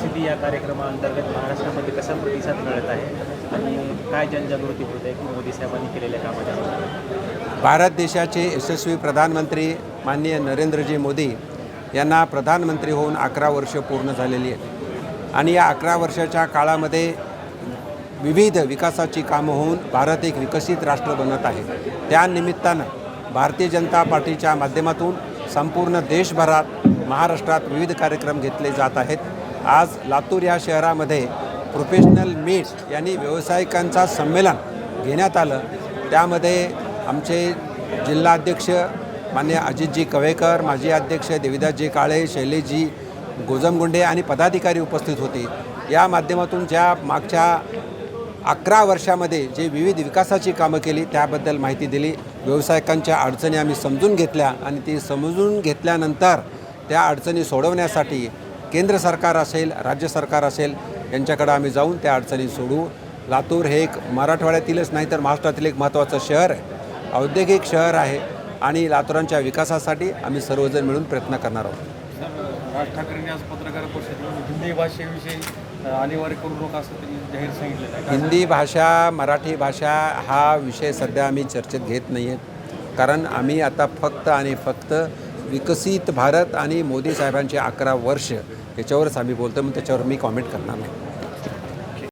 City या कार्यक्रमाअंतर्गत महाराष्ट्रामध्ये कसा प्रतिसाद मिळत आहे? आणि काय जनजागृती होत आहे की मोदी साहेबांनी केलेल्या कामाच्या भारत देशाचे यशस्वी प्रधानमंत्री माननीय नरेंद्रजी मोदी यांना प्रधानमंत्री होऊन अकरा वर्ष पूर्ण झालेली आहेत. आणि या अकरा वर्षाच्या काळामध्ये विविध विकासाची कामं होऊन भारत एक विकसित राष्ट्र बनत आहे. त्यानिमित्तानं भारतीय जनता पार्टीच्या माध्यमातून संपूर्ण देशभरात महाराष्ट्रात विविध कार्यक्रम घेतले जात आहेत. आज लातूर या शहरामध्ये प्रोफेशनल मीट यांनी व्यावसायिकांचा संमेलन घेण्यात आलं. त्यामध्ये आमचे जिल्हाध्यक्ष मान्य अजितजी कवेकर माजी अध्यक्ष देविदासजी काळे शैलेशजी गोजमगुंडे आणि पदाधिकारी उपस्थित होते. या माध्यमातून ज्या मागच्या अकरा वर्षामध्ये जे विविध विकासाची कामं केली त्याबद्दल माहिती दिली. व्यावसायिकांच्या अडचणी आम्ही समजून घेतल्या आणि ती समजून घेतल्यानंतर त्या अडचणी सोडवण्यासाठी केंद्र सरकार असेल राज्य सरकार असेल यांच्याकडे आम्ही जाऊन त्या अडचणी सोडवू लातूर हे एक मराठवाड्यातीलच नाही तर महाराष्ट्रातील एक महत्त्वाचं शहर आहे. औद्योगिक शहर आहे आणि लातूरांच्या विकासासाठी आम्ही सर्वजण मिळून प्रयत्न करणार आहोत. राज ठाकरेंनी आज पत्रकार परिषदेमध्ये हिंदी भाषेविषयी अनिवार्य करू नका असं त्यांनी जाहीर सांगितलेलं आहे. हिंदी भाषा मराठी भाषा हा विषय सध्या आम्ही चर्चेत घेत नाही आहेत. कारण आम्ही आता फक्त आणि फक्त विकसित भारत आणि मोदी साहेबांचे अकरा वर्ष याच्यावरच आम्ही बोलतो मग त्याच्यावर मी कॉमेंट करणार नाही.